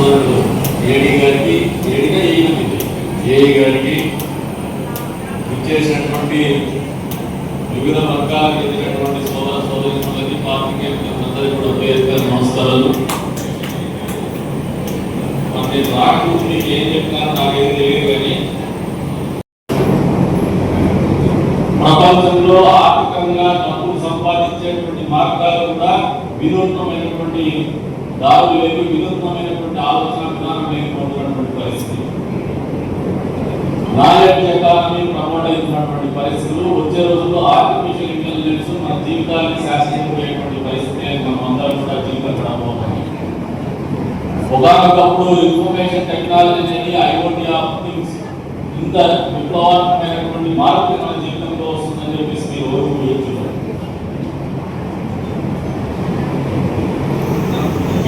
సోదరుడు ఏడీ గారికి ఏడిగా ఏఈ ఏఈ గారికి ఇచ్చేసినటువంటి వివిధ వర్గాలకు ఎదిగినటువంటి సోదర సోదరి పార్టీకి కూడా పేరు నమస్కారాలు. మరి నేను రాకముందు మీకు ఏం చెప్పినారో నాకేం తెలియదు కానీ ప్రపంచంలో ఆర్థికంగా డబ్బులు సంపాదించేటువంటి మార్గాలు కూడా వినూత్నమైనటువంటి దారులు లేని వినూత్నమైనటువంటి ఆలోచన విధానం లేకపోతున్నటువంటి పరిస్థితి. నాలెడ్జ్ ఎకానమీ ప్రమోట్ అవుతున్నటువంటి పరిస్థితులు వచ్చే రోజుల్లో ఆర్టిఫిషియల్ ఇంటెలిజెన్స్ మన జీవితాన్ని శాసించబోయేటువంటి పరిస్థితి అని మనం అందరం కూడా జీవితపడబోతున్నాం ఒకనొకప్పుడు ఇన్ఫర్మేషన్ టెక్నాలజీ అనేది ఐఓటీ ఆఫ్ థింగ్స్ ఇంత విప్లవాత్మకమైనటువంటి మార్పు మన జీవితంలో వస్తుందని చెప్పేసి మీరు ఎవరు ఊహించలేరు.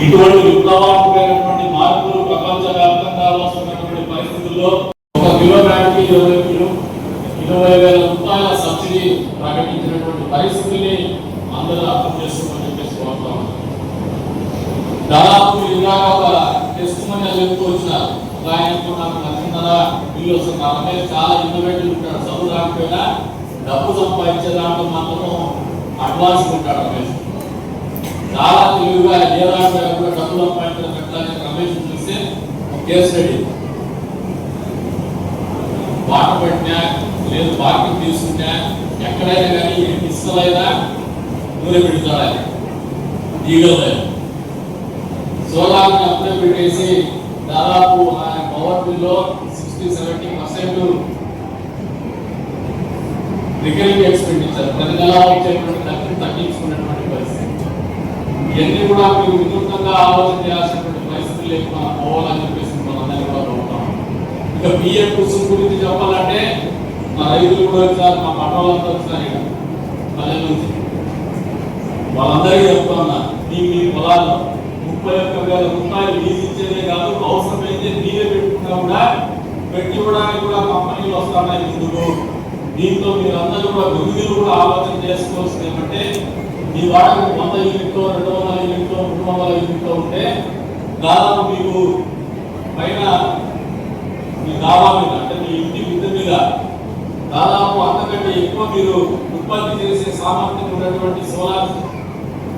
ఇటువంటి విప్లవాత్మకమైనటువంటి మార్పులు ప్రపంచ వ్యాప్తంగా వస్తున్నటువంటి పరిస్థితుల్లో ఒక కిలోగ్రామ్కి ఇరవై కిలో ఇరవై వేల రూపాయల సబ్సిడీ ప్రకటించినటువంటి పరిస్థితిని అందరూ అర్థం చేసుకోమని చెప్పేసి కోరుతా దాదాపు ఇందాక ఒక టెస్ట్ మనీ చెప్తూ వచ్చినారు ఆయనకు నాకు నచ్చిందరా వీళ్ళు వస్తారు నా చాలా ఇన్నోవేటివ్ ఉంటాడు. చదువు రాకపోయినా డబ్బు సంపాదించే దాంట్లో మాత్రం అడ్వాన్స్ ఉంటాడు చాలా తెలివిగా ఏ దాంట్లో కూడా డబ్బు సంపాదించడం రమేష్ చూస్తే ఒక కేసు రెడీ. బాట లేదు బాకీ తీసుకున్నా ఎక్కడైనా కానీ ఇస్తలైనా నూనె పెడతాడు ఈగలైనా సోలార్ అప్లై పెట్టేసి దాదాపు ఆయన పవర్ బిల్లో sixty seventy percent recurring expenditure. ప్రతి నెల వచ్చేటువంటి తగ్గించుకున్నటువంటి పరిస్థితి. ఇవన్నీ కూడా మీరు వినూత్నంగా ఆలోచన చేయాల్సినటువంటి పరిస్థితులు లేకుండా పోవాలని చెప్పేసి మనందరినీ కూడా కోరుతాం ఇక బియ్యం కుసుం గురించి చెప్పాలంటే మా రైతులు కూడా వచ్చారు మా పట్టణాలంతా వచ్చారు ఇక. పల్లె నుంచి. వాళ్ళందరికీ చెప్తున్నా మీ మీ పొలాల్లో ముప్పై ఒక్క వేల రూపాయలు లీజ్ ఇచ్చేదే కాదు అవసరమైతే మీరే పెట్టుకున్నా కూడా పెట్టుకోవడానికి కూడా కంపెనీలు వస్తున్నాయి ముందుకు దీంతో మీరందరూ కూడా వివిధులు కూడా ఆలోచన చేసుకోవాల్సింది ఏమంటే మీ వాడకు వంద యూనిట్లో రెండు వందల యూనిట్లో మూడు వందల యూనిట్లో ఉంటే దాదాపు మీకు పైన మీ దావా మీద అంటే మీ ఇంటి మిద్దె మీద దాదాపు అంతకంటే ఎక్కువ మీరు ఉత్పత్తి చేసే సామర్థ్యం ఉన్నటువంటి సోలార్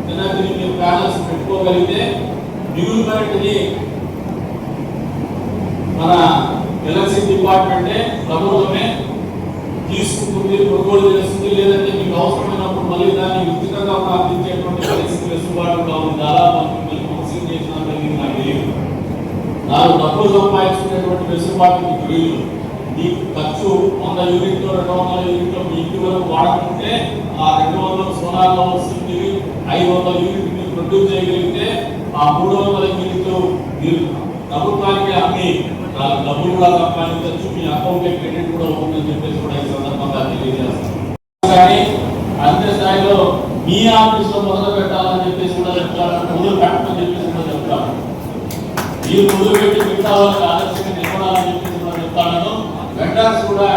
ఎనర్జీని మీరు ప్యానల్స్ పెట్టుకోగలిగితే డ్యూల్ కరెంట్ని మన ఎలక్ట్రిసిటీ డిపార్ట్మెంటే ప్రభుత్వమే తీసుకుంటుంది కొనుగోలు చేస్తుంది లేదంటే మీకు అవసరమైన మళ్ళీ దాన్ని ఉచితంగా ప్రార్థించేటువంటి పరిస్థితి వెసులుబాటుగా ఉంది. దాదాపు మిమ్మల్ని కౌన్సిలింగ్ చేసినాక మీకు నాకు తెలియదు. నాలుగు డబ్బులు సంపాదించుకునేటువంటి వెసులుబాటు మీకు తెలియదు. మీకు ఖర్చు వంద యూనిట్లు రెండు వందల యూనిట్లు మీ ఇంటి వరకు వాడుకుంటే ఆ రెండు వందల సోలార్లో వస్తుంది ఐదు వందల యూనిట్ మీరు ప్రొడ్యూస్ చేయగలిగితే ఆ మూడు వందల యూనిట్లు మీరు ప్రభుత్వానికి అన్ని డబ్బులు కూడా సంపాదించవచ్చు మీ అకౌంట్ క్రెడిట్ కూడా ఉంటుందని చెప్పేసి కూడా ఈ సందర్భంగా తెలియజేస్తాను. కానీ అంతే స్థాయిలో మీ ఆఫీస్లో మొదలు పెట్టాలని చెప్పేసి కూడా చెప్తాను మొదలు పెట్టమని చెప్పేసి కూడా చెప్తాను మీరు మొదలు పెట్టి మిగతా వాళ్ళకి ఆదర్శంగా నిలబడాలని చెప్పేసి కూడా చెప్తాను. వెండర్స్ కూడా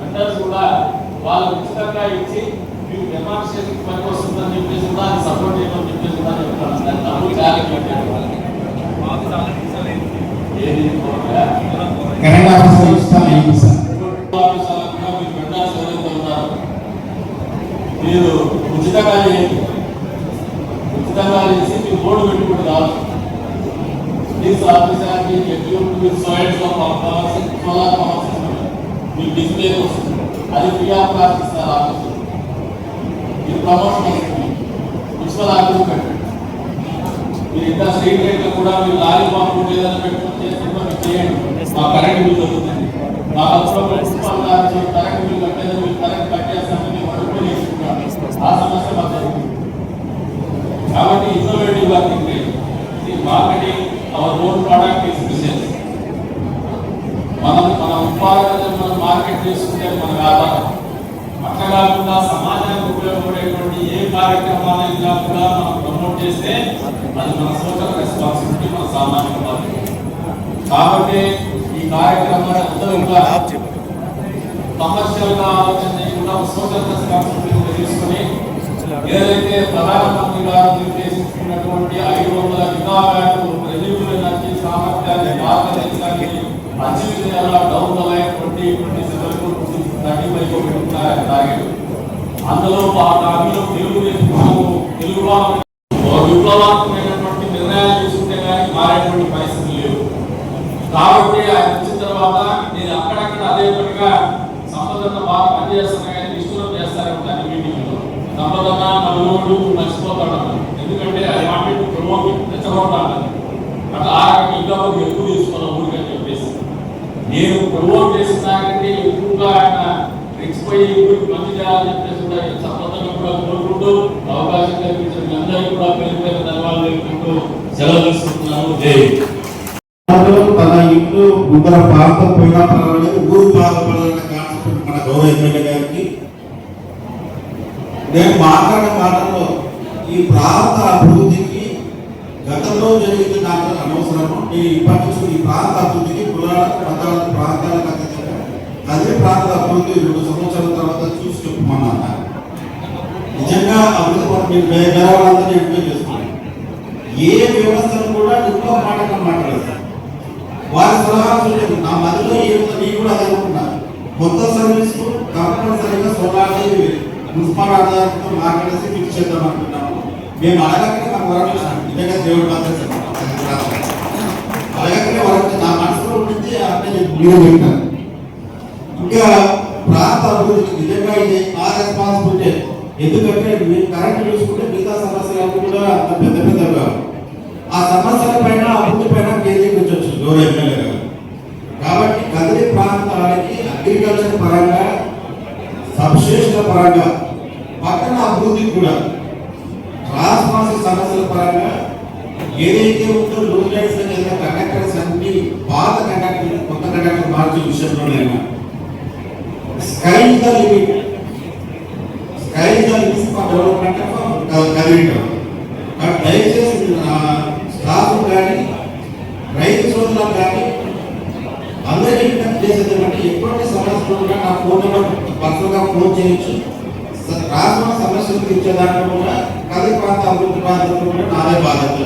వెండర్స్ కూడా వాళ్ళకి ఉచితంగా ఇచ్చి మీకు డెమాన్స్ట్రేషన్ పనికి వస్తుందని చెప్పేసి కూడా సపోర్ట్ చేయమని చెప్పేసి కూడా చెప్తాను. దాని డబ్బులు ఛాలెంజ్ పెట్టాడు ఏది? కోరగా? కరెంట్ ఆఫీసర్ ఇస్తాను మీరు ఉచితంగా ఉచితంగా చేసి మీరు బోర్డు పెట్టుకుంటూ కాదు ప్లీజ్ ఆఫీసర్ మీరు సోయిల్స్ పవర్ సోలార్ పవర్ మీకు డిస్ప్లే వస్తుంది అది ఫ్రీ ఆఫ్ కాస్ట్ ఇస్తారు ఆఫీస్. ఇది ప్రమోషన్ వస్తుంది. మున్సిపల్ ఆఫీస్ పెట్టండి. మీరు ఇంకా స్ట్రీట్ రేట్ కూడా మీరు లారీ పంపు ఏదైనా పెట్టుకుని చేసుకుంటే మీరు చేయండి. మా కరెంట్ బిల్ వస్తుంది మా అవసరం మున్సిపల్ కరెంట్ బిల్ కట్టేది మీరు కరెంట్ కట్టేస్తామని మేము అడుగుతూ తీసుకుంటాం ఆ సమస్య మాకు జరుగుతుంది కాబట్టి ఇన్నోవేటివ్గా think marketing our own product is business మనం మన ఉత్పాదన మనం మార్కెట్ చేసుకుంటే మన వ్యాపారం. అట్లా కాకుండా సమాజానికి ఉపయోగపడేటువంటి ఏ కార్యక్రమాన్ని కూడా మనం ప్రమోట్ చేస్తే అది మన సోషల్ రెస్పాన్సిబిలిటీ మన సామాజిక బాధ్యత కాబట్టి ఈ కార్యక్రమాన్ని అందరూ కూడా కమర్షియల్ ఆలోచన చేయకుండా సోషల్ రెస్పాన్సిబిలిటీ తీసుకొని ఏదైతే ప్రధానమంత్రి గారు నిర్దేశించుకున్నటువంటి ఐదు వందల గిగావాట్ రెన్యూబుల్ ఎనర్జీ సామర్థ్యం అచీవ్ చేయాలా down the line twenty twenty seven thirty five పెట్టుకున్నారు టార్గెట్ అందులో ఆ అందులో తెలుగుదేశం తెలుగు విప్లవాత్మకమైనటువంటి నిర్ణయాలు తీసుకుంటే కానీ మారేటువంటి పరిస్థితి లేవు కాబట్టి ఆయన వచ్చిన తర్వాత నేను అక్కడక్కడ అదే పనిగా సంపదన్న బాగా పనిచేస్తున్నా కానీ నిష్ఠూరం చేస్తారేమో అన్ని మీటింగ్లో వలన మనోడు మర్చిపోతాడు ఎందుకంటే అది వాటి ప్రమోట్ తెచ్చబోతాడు అట్లా ఆ ఇంకా ఎక్కువ తీసుకున్నాం ఊరికని చెప్పేసి. నేను ప్రమోట్ చేసినాకంటే ఎక్కువగా ఆయన రెచ్చిపోయి ఊరికి మంచి చేయాలని చెప్పేసి కూడా సంపదన్న కూడా కోరుకుంటూ అవకాశం కల్పించిన మీ అందరికీ కూడా పేరు ధన్యవాదాలు తెలుపుకుంటూ సెలవు తీసుకుంటున్నాను. జై తన ఇంట్లో ముందర ప్రాంతం పోయినా పర్వాలేదు ఊరు బాధపడాలన్న కాన్సెప్ట్ మన గౌరవ ఎమ్మెల్యే గారికి నేను మాట్లాడిన మాటల్లో ఈ ప్రాంత అభివృద్ధికి గతంలో జరిగింది నాకు అనవసరము. నేను ఇప్పటి నుంచి ఈ ప్రాంత అభివృద్ధికి కులాలకు మతాలకు ప్రాంతాలకు అతీతంగా అదే ప్రాంత అభివృద్ధి రెండు సంవత్సరాల తర్వాత చూసి చెప్పమన్నా నిజంగా అభివృద్ధి పట్ల మీరు వేగరాలందరినీ ఎంజాయ్ చేస్తున్నాను ఏ వ్యవస్థను కూడా ఇంకో మాటగా మాట్లాడతాను వారి సలహా చూడండి నా మదిలో ఏముందో నేను కూడా అదే కొత్త సర్వీస్ కంపల్సరీగా సోలార్ని మున్సిపల్ ఆధారంతో మాట్లాడేసి ఫిక్స్ చేద్దాం అనుకున్నాము. మేము అడగకనే మాకు వరం నిజంగా దేవుడు బాధ్యత అడగకనే వరం నా మనసులో ఉండింది అంటే మీరు వింటాను ఇంకా ప్రాంత అభివృద్ధికి నిజంగా ఇది నా రెస్పాన్సిబిలిటీ ఎందుకంటే మీరు కరెంట్ చూసుకుంటే మిగతా సమస్యలు కూడా అంత పెద్ద పెద్దగా ఆ సమస్యల పైన అభివృద్ధి పైన కేంద్రీకరించవచ్చు గౌరవ ఎమ్మెల్యే గారు. కాబట్టి కదిరి ప్రాంతానికి అగ్రికల్చర్ పరంగా సబ్స్టేషన్ల పరంగా పట్టణ అభివృద్ధి కూడా రాజమాస సమస్యల పరంగా ఏదైతే ఉందో లూజ్ లైన్స్ ఏదైనా కండక్టర్స్ అన్ని పాత కండక్టర్ కొత్త కండక్టర్ మార్చే విషయంలోనైనా sky the limit sky the limit for development of Kadiri town కాబట్టి దయచేసి స్టాఫ్ కానీ రైతు సోదరులకు కానీ అందరికీ విజ్ఞప్తి చేసేది ఏమంటే ఎటువంటి నా ఫోన్ నెంబర్ పర్సనల్గా ఫోన్ చేయొచ్చు. రాష్ట్ర సమస్యలు తీర్చే దాంట్లో కూడా కది ప్రాంత అభివృద్ధి బాధ్యతలు కూడా నాదే బాధ్యత